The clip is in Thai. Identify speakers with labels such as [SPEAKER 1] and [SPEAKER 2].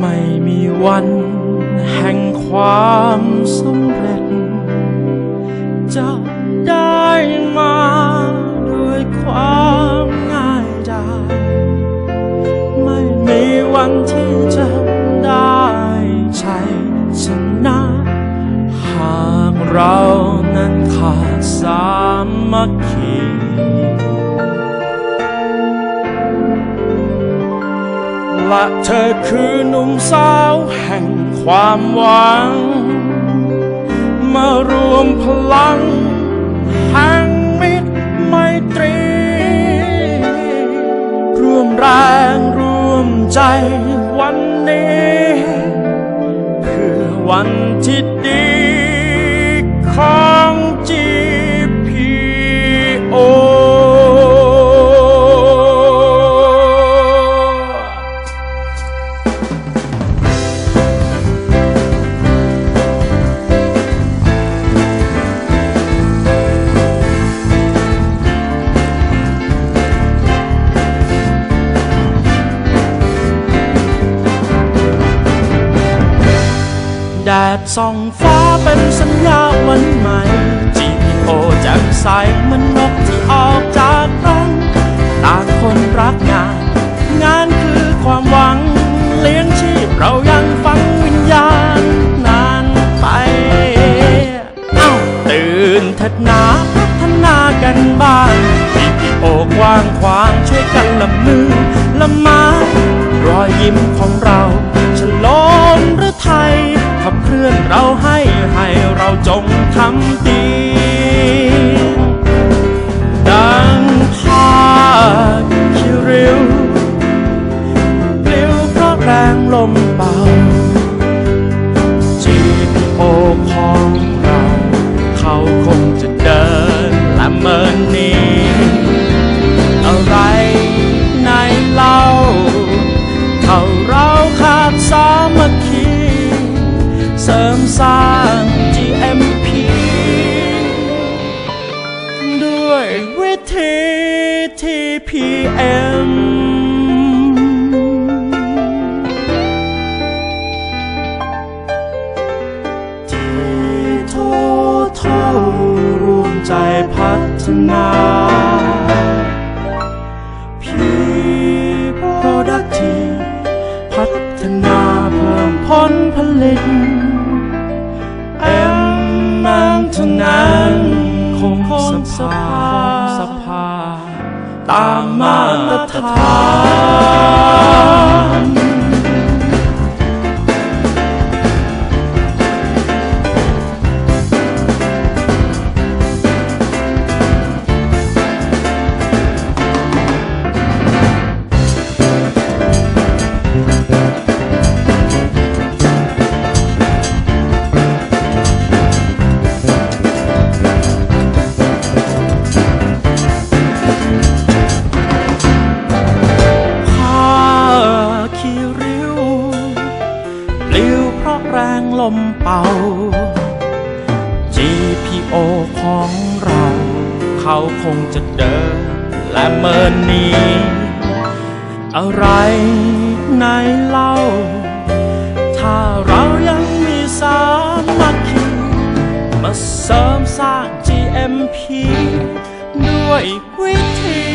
[SPEAKER 1] ไม่มีวันแห่งความสำเร็จ จะได้มาด้วยความง่ายดายไม่มีวันที่จะได้ใชัยชนะ หากเรานั้นขาดสามัคคี ละเธอคือหนุ่มสาวแห่งความหวัง มารวมพลังแห่งมิตรไมตรี ร่วมแรงร่วมใจวันนี้เพื่อวันที่ดีของ GPO แดดส่องฟ้าเป็นสัญญาวันใหม่ GPO แจ่มใสมันนกที่ออกจากรังต่างคนรักงาน งานคือความหวัง เลี้ยงชีพเรายังฟังวิญญาณนานไปเอ้าตื่นเถิดนาพัฒนากันบ้าง GPO กว้างขวางช่วยกันละมือละไม้รอยยิ้มของเรา สร้าง GMP ด้วยวิธี TPM ที่โทโทรวมใจพัฒนาพีโปรดักทีพัฒนาเพิ่มผลผลิต ตรฐา แรงลมเป่า GPO ของเรา เขาคงจะเดินและเมินหนี้ อะไรในเล่า ถ้าเรายังมีสามัคคีมาเสริมสร้าง GMP ด้วยวิธี